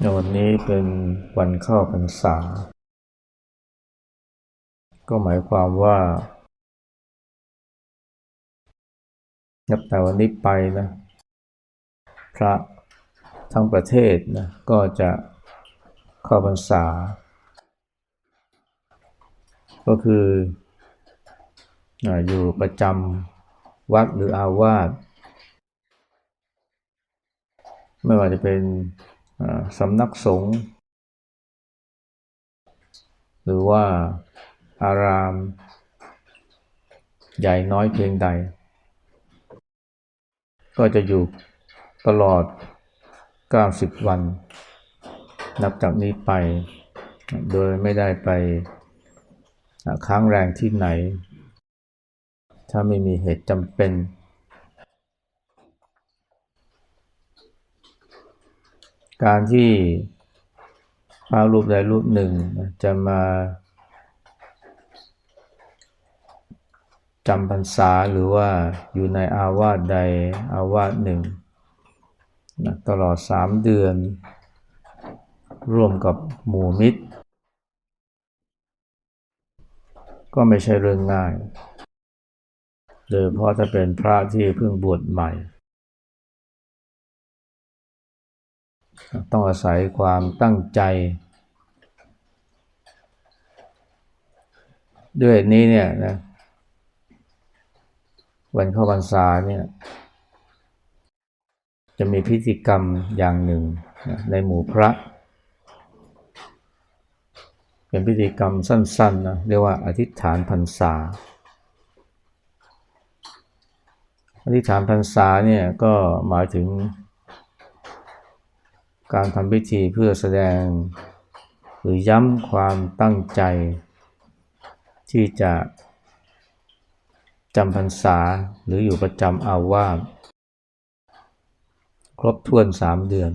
ในวันนี้เป็นวันเข้าพรรษา ก็หมายความว่านับแต่วันนี้ไปนะ พระทั้งประเทศนะก็จะเข้าพรรษา ก็คืออยู่ประจำวัดหรืออาวาสไม่ว่าจะเป็น สำนักสงฆ์หรือว่าอารามใหญ่น้อยเพียงใด ก็จะอยู่ตลอด 90 วัน นับจากนี้ไป โดยไม่ได้ไปค้างแรงที่ไหน ถ้าไม่มีเหตุจำเป็น การที่พระรูปใดรูปหนึ่งจะมาจำพรรษาหรือว่าอยู่ในอาวาสใดอาวาสหนึ่งนะตลอดสามเดือน ร่วมกับหมู่มิตร ก็ไม่ใช่เรื่องง่ายโดยเฉพาะถ้าเป็นพระที่เพิ่งบวชใหม่ ต้องอาศัยความตั้งใจ ด้วยนี้เนี่ยนะวันเข้าพรรษาเนี่ยจะมีพิธีกรรมอย่างหนึ่งนะในหมู่พระ เป็นพิธีกรรมสั้นๆนะเรียกว่าอธิษฐานพรรษา อธิษฐานพรรษาเนี่ยก็หมายถึง การทำพิธีเพื่อแสดง หรือย้ำความตั้งใจ ที่จะจำพรรษาหรืออยู่ประจำอาวาสครบถ้วนสามเดือน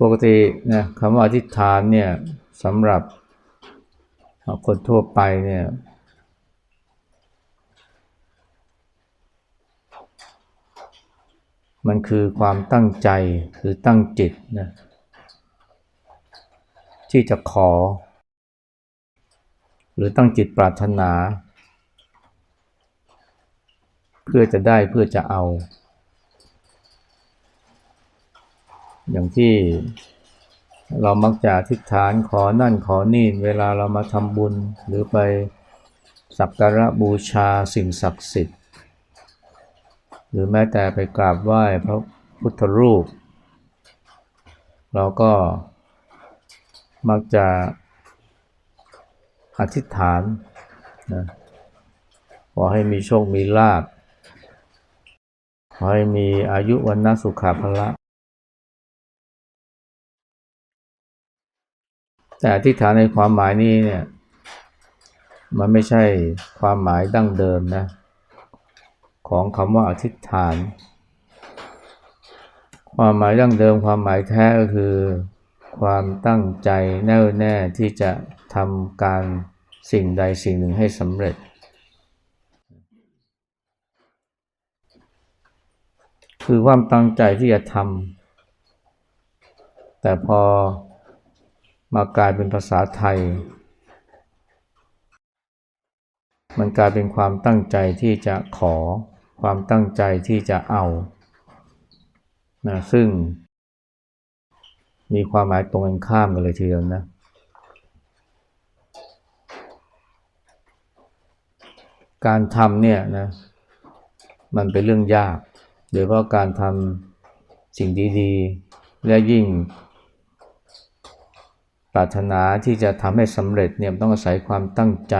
ปกตินะคำว่าอธิษฐานเนี่ยสำหรับคนทั่วไปเนี่ย มันคือความตั้งใจหรือตั้งจิตนะที่จะขอ หรือตั้งจิตปรารถนา เพื่อจะได้เพื่อจะเอา อย่างที่เรามักจะอธิษฐานขอนั่นขอนี่เวลาเรามาทำบุญ หรือไปสักการะบูชาสิ่งศักดิ์สิทธิ์ หรือแม้แต่ไปกราบไหว้พระพุทธรูป เราก็มักจะอธิษฐานนะขอให้มีโชค มีลาภขอให้มีอายุวันนะสุขาภละแต่อธิษฐานในความหมายนี้เนี่ย มันไม่ใช่ความหมายดั้งเดิมนะ ของคำว่าอธิษฐาน ความหมายดั้งเดิมความหมายแท้ก็คือ ความตั้งใจแน่วแน่ที่จะทำการสิ่งใดสิ่งหนึ่งให้สำเร็จ คือความตั้งใจที่จะทำแต่พอมากลายเป็นภาษาไทย มันกลายเป็นความตั้งใจที่จะขอ ความตั้งใจที่จะเอานะซึ่ง มีความหมายตรงกันข้ามกันเลยทีเดียวนะ การทำเนี่ยนะมันเป็นเรื่องยาก โดยเฉพาะการทำสิ่งดีๆ และยิ่งปรารถนาที่จะทำให้สำเร็จเนี่ยต้องอาศัยความตั้งใจ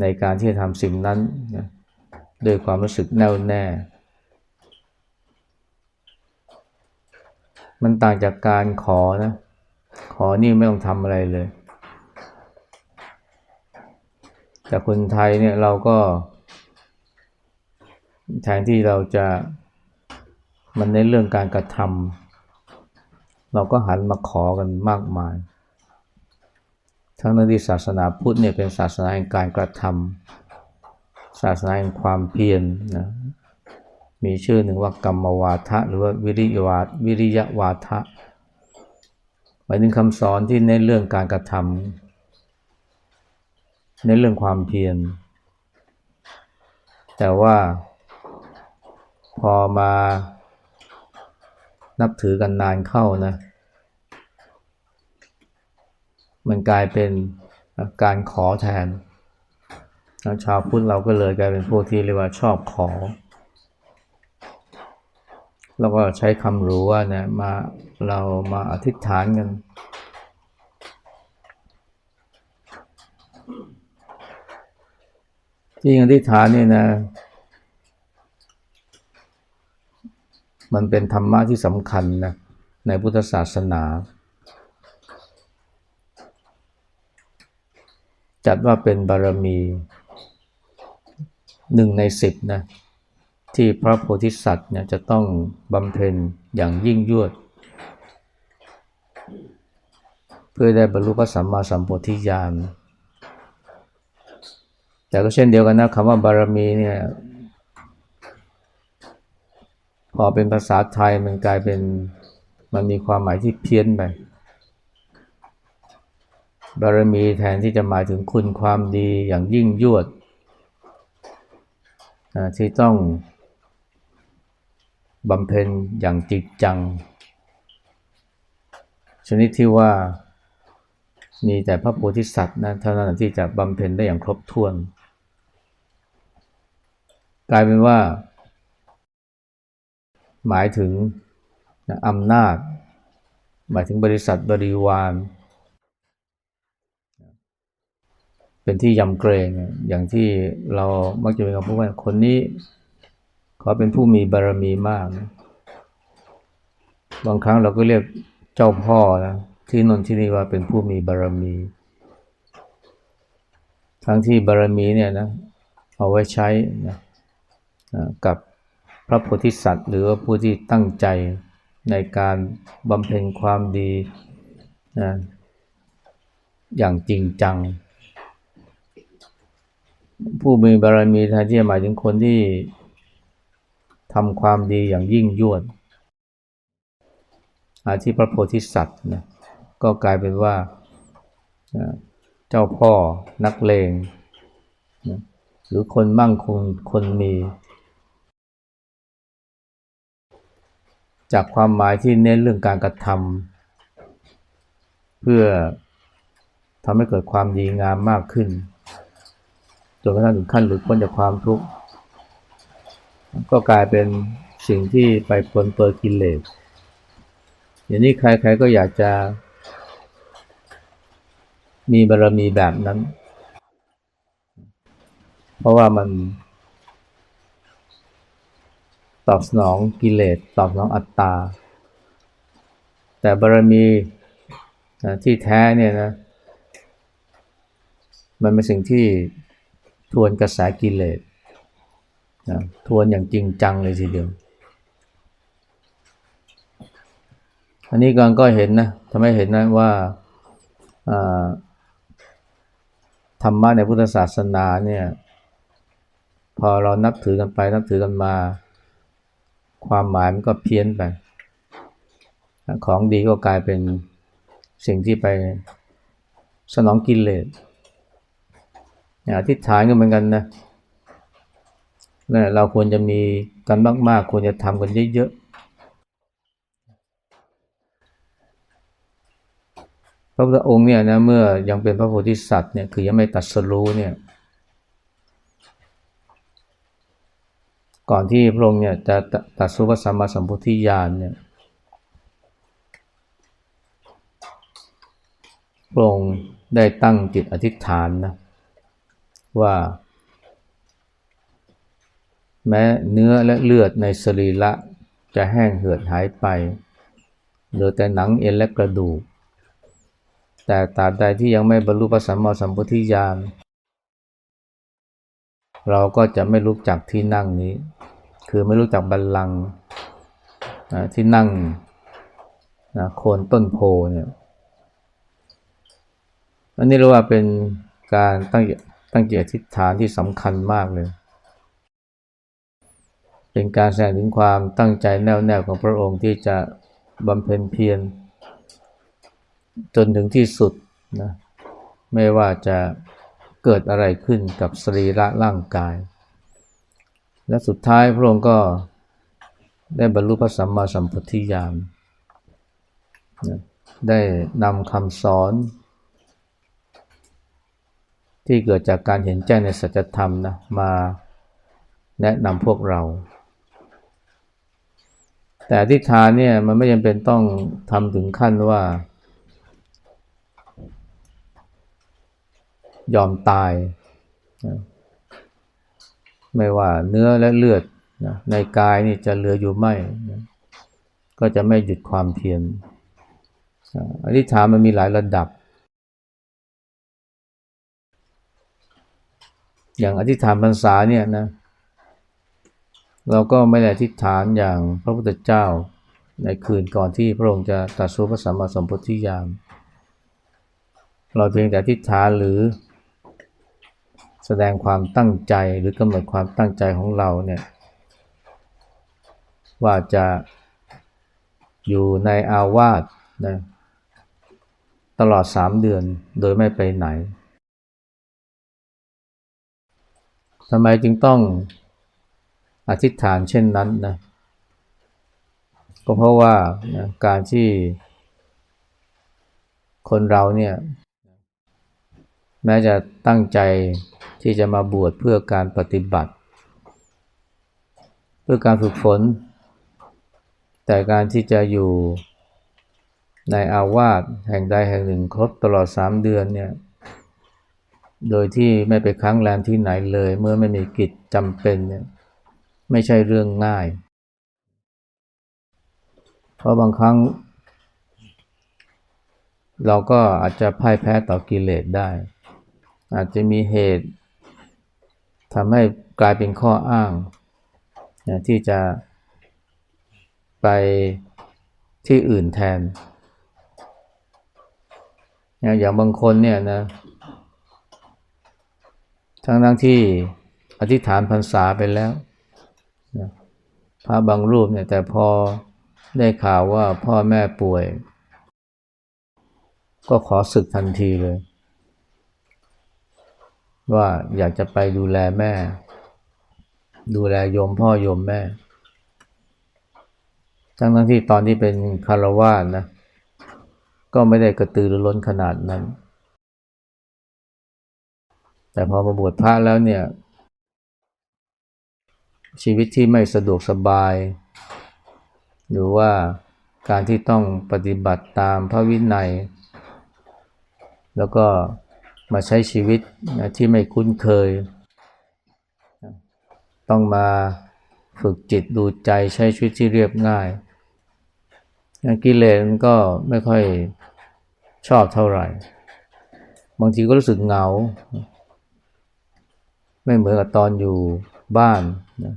ในการที่จะทำสิ่งนั้นนะ ด้วยความรู้สึกแน่วแน่ มันต่างจากการขอนะ ขอนี่ไม่ต้องทำอะไรเลย แต่คนไทยเนี่ยเราก็ แทนที่เราจะมันในเรื่องการกระทำเราก็หันมาขอกันมากมาย ทั้งนั้นที่ศาสนาพุทธเนี่ยเป็นศาสนาแห่งการกระทำ ศาสนาแห่งความเพียรนะมีชื่อหนึ่งว่ากรรมวาทะ หรือว่าวิริยวาวิริยวาทะหมายถึงคำสอนที่เน้นเรื่องการกระทำเน้นเรื่องความเพียร แต่ว่าพอมานับถือกันนานเข้านะ มันกลายเป็นการขอแทน ชาวพุทธเราก็เลยกลายเป็นพวกที่เรียกว่าชอบขอ แล้วก็ใช้คำรู้ว่าเนี่ยมาเรามาอธิษฐานกันที่อธิษฐานนี่นะ มันเป็นธรรมะที่สำคัญนะในพุทธศาสนาจัดว่าเป็นบารมี หนึ่งในสิบนะที่พระโพธิสัตว์เนี่ยจะต้องบำเพ็ญอย่างยิ่งยวด เพื่อได้บรรลุพระสัมมาสัมโพธิญาณแต่ก็เช่นเดียวกันนะคำว่าบารมีเนี่ยพอเป็นภาษาไทยมันกลายเป็นมันมีความหมายที่เพี้ยนไปบารมีแทนที่จะหมายถึงคุณความดีอย่างยิ่งยวด ที่ต้องบำเพ็ญอย่างจริงจัง ชนิดที่ว่ามีแต่พระโพธิสัตว์นะเท่านั้นที่จะบำเพ็ญได้อย่างครบถ้วน กลายเป็นว่า หมายถึงอำนาจ หมายถึงบริษัทบริวาร เป็นที่ยำเกรงอย่างที่เรามักจะเป็นคำพูดว่าคนนี้เขาเป็นผู้มีบารมีมาก บางครั้งเราก็เรียกเจ้าพ่อนะที่นนที่นี่ว่าเป็นผู้มีบารมี ทั้งที่บารมีเนี่ยนะเอาไว้ใช้นะกับพระโพธิสัตว์ หรือว่าผู้ที่ตั้งใจในการบำเพ็ญความดีนะอย่างจริงจัง ผู้มีบารมีแทนที่จะหมายถึงคนที่ทำความดีอย่างยิ่งยวด อาที่พระโพธิสัตว์นะก็กลายเป็นว่าเจ้าพ่อนักเลงนะหรือคนมั่งคงคนมี จากความหมายที่เน้นเรื่องการกระทำเพื่อทำให้เกิดความดีงามมากขึ้น นกระทั่งถึงขั้นหลุดพ้นจากความทุกข์ก็กลายเป็นสิ่งที่ไปปนเปื้อกิเลสอย่างนี้ใครๆก็อยากจะมีบารมีแบบนั้น เพราะว่ามันตอบสนองกิเลสตอบสนองอัตตา แต่บารมีที่แท้เนี่ยนะ มันเป็นสิ่งที่ ทวนกระแสกิเลสนะทวนอย่างจริงจังเลยทีเดียว อันนี้กันก็เห็นนะทำให้เห็นนะว่าธรรมะในพุทธศาสนาเนี่ยพอเรานับถือกันไปนับถือกันมา ความหมายมันก็เพี้ยนไป ของดีก็กลายเป็นสิ่งที่ไปสนองกินเลส อธิษฐานก็เหมือนกันนะเราควรจะมีกันมาก ๆ ควรจะทำกันเยอะๆ พระพุทธองค์เนี่ยนะเมื่อยังเป็นพระโพธิสัตว์เนี่ยคือยังไม่ตัดสรู้เนี่ย ก่อนที่พระองค์เนี่ยจะตัดสุภสัมมาสัมพุทธิญาณเนี่ยพระองค์ได้ตั้งจิตอธิษฐานนะ ว่า แม้เนื้อและเลือดในสรีระจะแห้งเหือดหายไปเหลือแต่หนังเอ็นและกระดูก แต่ตราบใดที่ยังไม่บรรลุพระสัมมาสัมพุทธิญาณเราก็จะไม่รู้จักที่นั่งนี้ คือไม่รู้จักบัลลังก์ที่นั่งนะโคนต้นโพเนี่ยอันนี้เรียกว่าเป็นการตั้ง ตั้งเจตอธิษฐานที่สำคัญมากเลย เป็นการแสดงถึงความตั้งใจแน่วแน่ของพระองค์ที่จะบำเพ็ญเพียรจนถึงที่สุดนะไม่ว่าจะเกิดอะไรขึ้นกับสรีระร่างกาย และสุดท้ายพระองค์ก็ได้บรรลุพระสัมมาสัมพุทธิญาณได้นำคำสอน ที่เกิดจากการเห็นแจ้งในสัจธรรมนะมาแนะนำพวกเรา แต่อธิษฐานเนี่ยมันไม่จำเป็นต้องทำถึงขั้นว่า ยอมตายนะไม่ว่าเนื้อและเลือดนะในกายนี่จะเหลืออยู่ไม่นะก็จะไม่หยุดความเพียรอธิษฐานมันมีหลายระดับ อย่างอธิษฐานพรรษาเนี่ยนะเราก็ไม่ได้อธิษฐานอย่างพระพุทธเจ้าในคืนก่อนที่พระองค์จะตรัสรู้พระสัมมาสัมพุทธิญาณเราเพียงแต่อธิษฐานหรือแสดงความตั้งใจหรือกำหนดความตั้งใจของเราเนี่ยว่าจะอยู่ในอาวาสนะตลอดสามเดือนโดยไม่ไปไหน ทำไมจึงต้องอธิษฐานเช่นนั้นนะก็เพราะว่านะการที่คนเราเนี่ย แม้จะตั้งใจที่จะมาบวชเพื่อการปฏิบัติ เพื่อการฝึกฝน แต่การที่จะอยู่ในอาวาสแห่งใดแห่งหนึ่งครบตลอดสามเดือนเนี่ย โดยที่ไม่ไปค้างแรมที่ไหนเลย เมื่อไม่มีกิจจำเป็นเนี่ยไม่ใช่เรื่องง่าย เพราะบางครั้ง เราก็อาจจะพ่ายแพ้ต่อกิเลสได้ อาจจะมีเหตุทำให้กลายเป็นข้ออ้างนะที่จะไปที่อื่นแทนนะอย่างบางคนเนี่ยนะ ทั้งทั้งที่อธิษฐานพรรษาไปแล้วนะพระบางรูปเนี่ยแต่พอได้ข่าวว่าพ่อแม่ป่วย ก็ขอศึกทันทีเลย ว่าอยากจะไปดูแลแม่ ดูแลโยมพ่อโยมแม่ ทั้งทั้งที่ตอนที่เป็นคารวาสนะ ก็ไม่ได้กระตือรือร้นขนาดนั้น แต่พอมาบวชพระแล้วเนี่ย ชีวิตที่ไม่สะดวกสบาย หรือว่าการที่ต้องปฏิบัติตามพระวินัย แล้วก็มาใช้ชีวิตที่ไม่คุ้นเคย ต้องมาฝึกจิตดูใจใช้ชีวิตที่เรียบง่ายกิเลสมันก็ไม่ค่อยชอบเท่าไหร่ บางทีก็รู้สึกเหงา ไม่เหมือนกับตอนอยู่บ้านนะ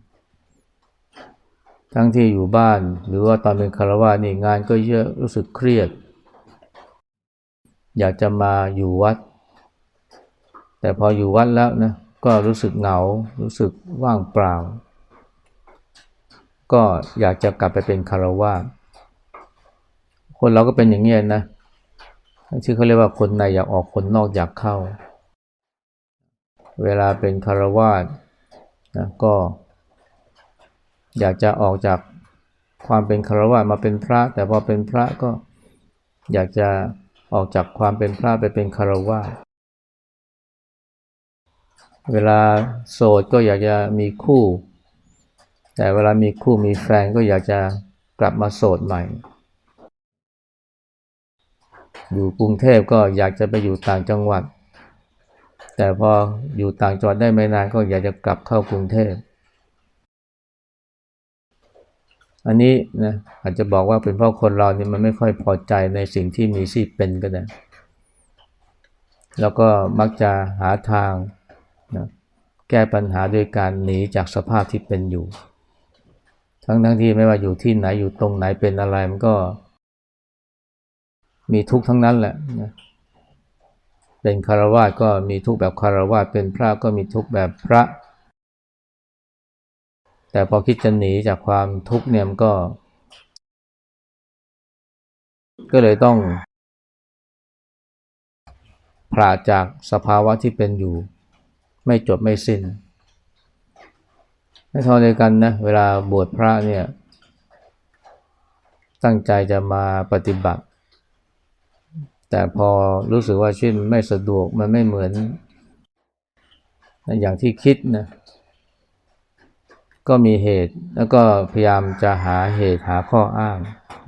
ทั้งที่อยู่บ้าน หรือว่าตอนเป็นคารวะนี่งานก็เยอะรู้สึกเครียด อยากจะมาอยู่วัด แต่พออยู่วัดแล้วนะก็รู้สึกเหงา รู้สึกว่างเปล่า ก็อยากจะกลับไปเป็นคารวะคนเราก็เป็นอย่างนี้นะที่เขาเรียกว่าคนในอยากออกคนนอกอยากเข้า เวลาเป็นคารวาสนะก็อยากจะออกจากความเป็นคารวะมาเป็นพระ แต่พอเป็นพระก็อยากจะออกจากความเป็นพระไปเป็นคารวะเวลาโสดก็อยากจะมีคู่ แต่เวลามีคู่มีแฟนก็อยากจะกลับมาโสดใหม่ อยู่กรุงเทพก็อยากจะไปอยู่ต่างจังหวัด แต่พออยู่ต่างจังหวัดได้ไม่นานก็อยากจะกลับเข้ากรุงเทพ อันนี้นะอาจจะบอกว่าเป็นเพราะคนเรานี่มันไม่ค่อยพอใจในสิ่งที่มีสิเป็นก็ได้ แล้วก็มักจะหาทางนะแก้ปัญหาโดยการหนีจากสภาพที่เป็นอยู่ ทั้งทั้งที่ไม่ว่าอยู่ที่ไหนอยู่ตรงไหนเป็นอะไรมันก็ มีทุกข์ทั้งนั้นแหละนะ เป็นคารวะก็มีทุกแบบคารวะเป็นพระก็มีทุกแบบพระ แต่พอคิดจะหนีจากความทุกข์เนี่ยมันก็ ก็เลยต้องพลาจากสภาวะที่เป็นอยู่ ไม่จบไม่สิ้นไม่เท่าเดียวกันนะเวลาบวชพระเนี่ย ตั้งใจจะมาปฏิบัติ แต่พอรู้สึกว่าชีวิตมันไม่สะดวกมันไม่เหมือน อย่างที่คิดนะก็มีเหตุแล้วก็พยายามจะหาเหตุหาข้ออ้าง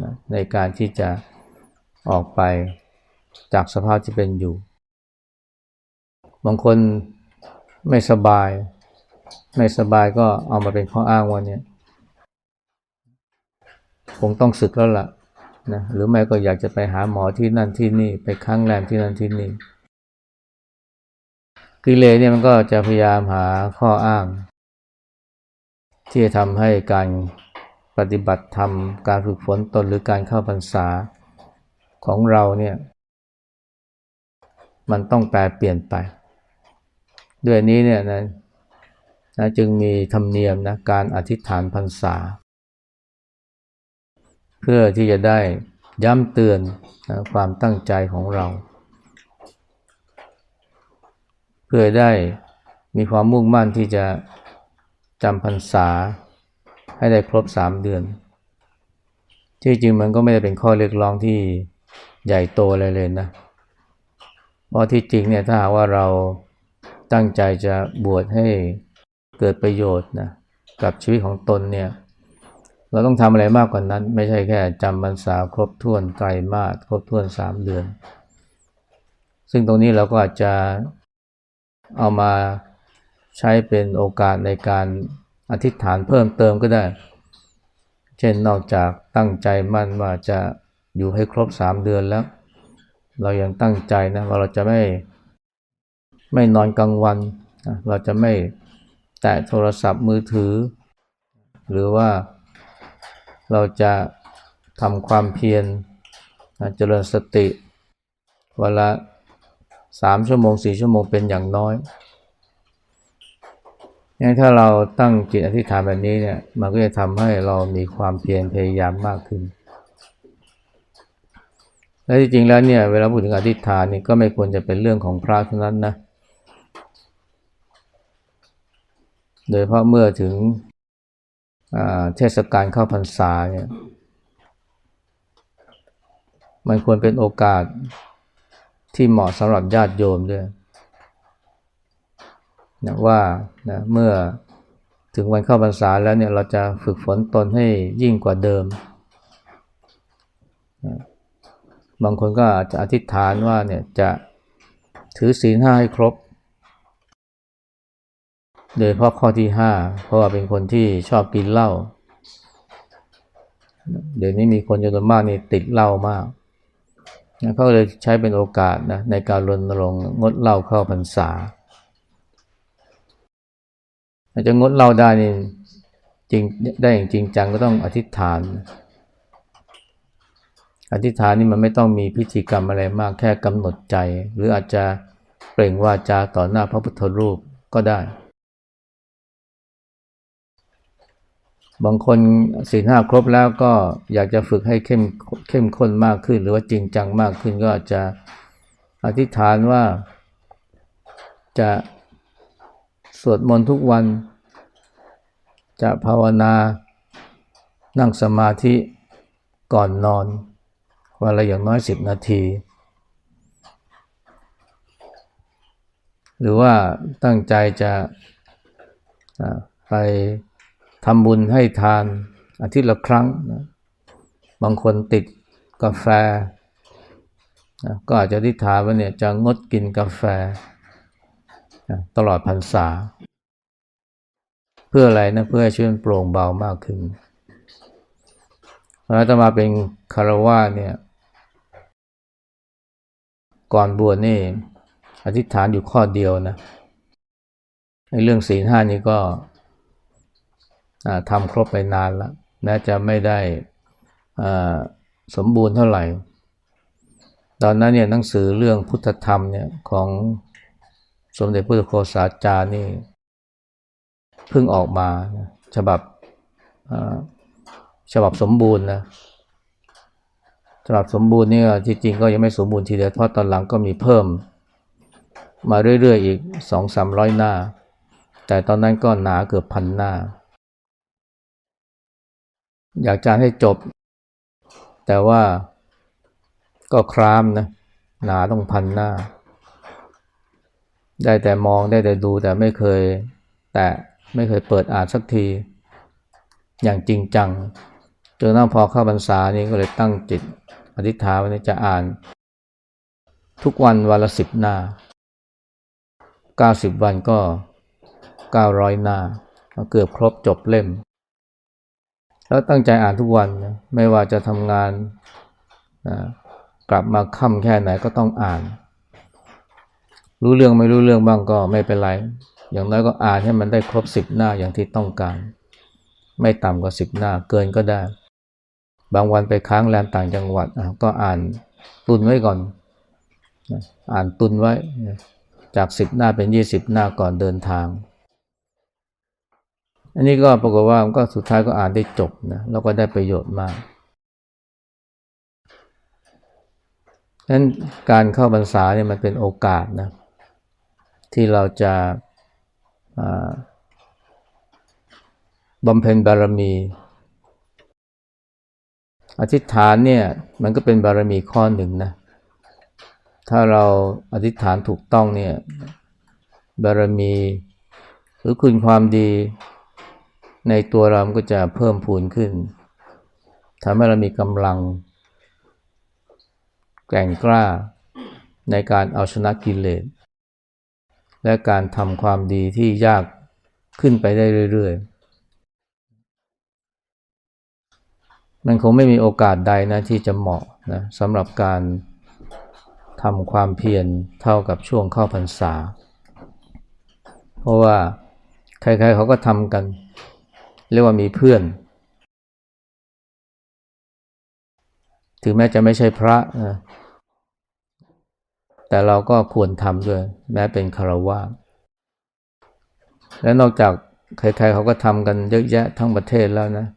นะในการที่จะออกไปจากสภาพที่เป็นอยู่ บางคนไม่สบาย ไม่สบายก็เอามาเป็นข้ออ้างว่าเนี่ยคงต้องศึกแล้วล่ะ นะหรือไม่ก็อยากจะไปหาหมอที่นั่นที่นี่ไปค้างแรมที่นั่นที่นี่ กิเลสเนี่ยมันก็จะพยายามหาข้ออ้าง ที่จะทำให้การปฏิบัติธรรม การฝึกฝนตนหรือการเข้าพรรษาของเราเนี่ย มันต้องแปลเปลี่ยนไป ด้วยนี้เนี่ยนะนะจึงมีธรรมเนียมนะการอธิษฐานพรรษา เพื่อที่จะได้ย้ำเตือนนะความตั้งใจของเรา เพื่อได้มีความมุ่งมั่นที่จะจำพรรษาให้ได้ครบสามเดือน ที่จริงมันก็ไม่ได้เป็นข้อเรียกร้องที่ใหญ่โตอะไรเลยนะ เพราะที่จริงเนี่ยถ้าหากว่าเราตั้งใจจะบวชให้เกิดประโยชน์นะกับชีวิตของตนเนี่ย เราต้องทำอะไรมากกว่านั้น ไม่ใช่แค่จำพรรษาครบถ้วนไตรมาสครบถ้วนสามเดือน ซึ่งตรงนี้เราก็อาจจะเอามาใช้เป็นโอกาสในการอธิษฐานเพิ่มเติมก็ได้ เช่นนอกจากตั้งใจมั่นว่าจะอยู่ให้ครบสามเดือนแล้ว เรายังตั้งใจนะว่าเราจะไม่ไม่นอนกลางวัน เราจะไม่แตะโทรศัพท์มือถือ หรือว่า เราจะทำความเพียรเจริญสติเวลาสามชั่วโมงสี่ชั่วโมงเป็นอย่างน้อยงั้นถ้าเราตั้งจิตอธิษฐานแบบนี้เนี่ย มันก็จะทำให้เรามีความเพียรพยายามมากขึ้น และจริงๆแล้วเนี่ยเวลาพูดถึงอธิษฐานนี่ก็ไม่ควรจะเป็นเรื่องของพระเท่านั้นนะ โดยเพราะเมื่อถึง เทศกาลเข้าพรรษาเนี่ยมันควรเป็นโอกาสที่เหมาะสำหรับญาติโยมด้วยนะว่านะเมื่อถึงวันเข้าพรรษาแล้วเนี่ยเราจะฝึกฝนตนให้ยิ่งกว่าเดิมนะบางคนก็อาจจะอธิษฐานว่าเนี่ยจะถือศีลห้าให้ครบ โดยเพราะข้อที่ห้าเพราะว่าเป็นคนที่ชอบกินเหล้าเดี๋ยวนี้มีคนจำนวนมากนี่ติดเหล้ามากนะเขาเลยใช้เป็นโอกาสนะในการรณรงค์งดเหล้าเข้าพรรษาอาจจะงดเหล้าได้นี่จริงได้อย่างจริงจังก็ต้องอธิษฐาน อธิษฐานนี่มันไม่ต้องมีพิธีกรรมอะไรมากแค่กำหนดใจ หรืออาจจะเปล่งวาจาต่อหน้าพระพุทธรูปก็ได้ บางคนศีลห้าครบแล้วก็อยากจะฝึกให้เข้มเข้มข้นมากขึ้น หรือว่าจริงจังมากขึ้นก็จจะอธิษฐานว่าจะสวดมนต์ทุกวัน จะภาวนานั่งสมาธิก่อนนอนวันละอย่างน้อยสิบนาที หรือว่าตั้งใจจะไป ทำบุญให้ทานอาทิตย์ละครั้งนะบางคนติดกาแฟนะก็อาจจะทิฏฐานว่าเนี่ยจะงดกินกาแฟตลอดพรรษา เพื่ออะไรนะเพื่อให้ชีวิตโปร่งเบามากขึ้นแล้วจะมาเป็นคารวะเนี่ยก่อนบวชนี่อธิษฐานอยู่ข้อเดียวนะในเรื่องศีลห้านี้ก็ ทำครบไปนานแล้วแม้จะไม่ได้สมบูรณ์เท่าไหร่ ตอนนั้นเนี่ยหนังสือเรื่องพุทธธรรมเนี่ยของสมเด็จพระโคสาจารย์นี่เพิ่งออกมาฉบับฉบับสมบูรณ์นะฉบับสมบูรณ์เนี่ยที่จริงก็ยังไม่สมบูรณ์ทีเดียวเพราะตอนหลังก็มีเพิ่ม มาเรื่อยๆอีกสองสามร้อยหน้า แต่ตอนนั้นก็หนาเกือบพันหน้า อยากจะให้จบ แต่ว่าก็ครามนะหนาต้องพันหน้า ได้แต่มองได้แต่ดูแต่ไม่เคย แต่ไม่เคยเปิดอ่านสักที อย่างจริงจังจนกระทั่งพอเข้าพรรษานี้ก็เลยตั้งจิตอธิษฐานว่าจะอ่าน ทุกวันวันละสิบหน้าเก้าสิบวันก็เก้าร้อยหน้า เกือบครบจบเล่ม แล้วตั้งใจอ่านทุกวันนะไม่ว่าจะทำงานนะกลับมาค่ำแค่ไหนก็ต้องอ่าน รู้เรื่องไม่รู้เรื่องบ้างก็ไม่เป็นไร อย่างน้อยก็อ่านให้มันได้ครบสิบหน้าอย่างที่ต้องการ ไม่ต่ำกว่าสิบหน้าเกินก็ได้ บางวันไปค้างแรมต่างจังหวัดก็อ่านตุนไว้ก่อน อ่านตุนไว้จากสิบหน้าเป็นยี่สิบหน้าก่อนเดินทาง อันนี้ก็ปรากฏว่าก็สุดท้ายก็อ่านได้จบนะแล้วก็ได้ประโยชน์มากฉะนั้นการเข้าพรรษาเนี่ยมันเป็นโอกาสนะที่เราจะบำเพ็ญบารมี อธิษฐานเนี่ยมันก็เป็นบารมีข้อหนึ่งนะถ้าเราอธิษฐานถูกต้องเนี่ยบารมีหรือคุณความดี ในตัวเราก็จะเพิ่มพูนขึ้นทำให้เรามีกำลัง แกร่งกล้า ในการเอาชนะกิเลสและการทำความดีที่ยากขึ้นไปได้เรื่อยๆ มันคงไม่มีโอกาสใดนะที่จะเหมาะนะสำหรับการทำความเพียรเท่ากับช่วงเข้าพรรษา เพราะว่าใครๆเขาก็ทำกัน เรียกว่ามีเพื่อน ถึงแม้จะไม่ใช่พระนะแต่เราก็ควรทำด้วย แม้เป็นคารวะและนอกจากใครๆเขาก็ทำกันเยอะแยะทั้งประเทศแล้วนะ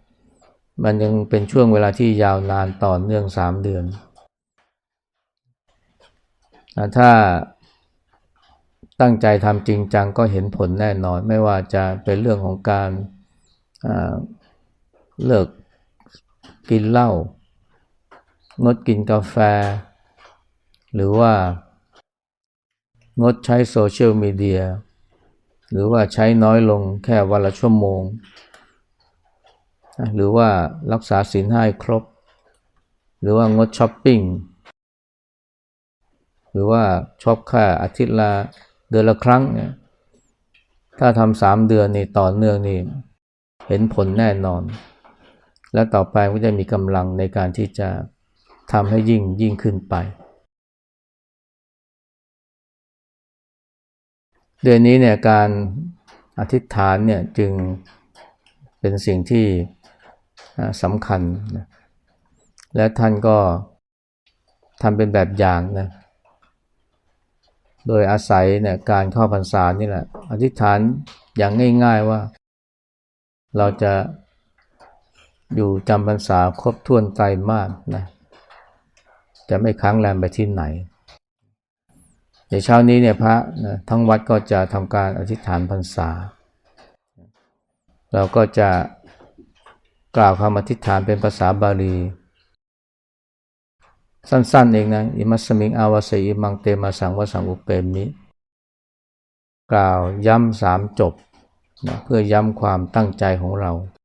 มันยังเป็นช่วงเวลาที่ยาวนานต่อเนื่องสามเดือน ถ้าตั้งใจทำจริงจังก็เห็นผลแน่นอน ไม่ว่าจะเป็นเรื่องของการ เลิกกินเหล้างดกินกาแฟ หรือว่างดใช้โซเชียลมีเดียหรือว่าใช้น้อยลงแค่วันละชั่วโมง หรือว่ารักษาศีลให้ครบ หรือว่างดช้อปปิ้งหรือว่าช็อปแค่อาทิตย์ละเดือนละครั้งเนี่ยถ้าทำสามเดือนนี่ต่อเนื่องนี่ เห็นผลแน่นอน และต่อไปก็จะมีกำลังในการที่จะทำให้ยิ่งยิ่งขึ้นไปเดือนนี้เนี่ยการอธิษฐานเนี่ยจึงเป็นสิ่งที่สำคัญนะและท่านก็ทำเป็นแบบอย่างนะโดยอาศัยเนี่ยการเข้าพรรษานี่แหละ อธิษฐานอย่างง่ายๆว่า เราจะอยู่จำพรรษาครบถ้วนใจมากนะจะไม่ค้างแรมไปที่ไหนในเช้านี้เนี่ยพระนะทั้งวัดก็จะทำการอธิษฐานพรรษา เราก็จะกล่าวคำอธิษฐานเป็นภาษาบาลี สั้นๆเองนะอิมัสมิงอาวาสอิมังเตมาสังวสังอุเปมิ กล่าวย้ำสามจบ นะเพื่อย้ำความตั้งใจของเรา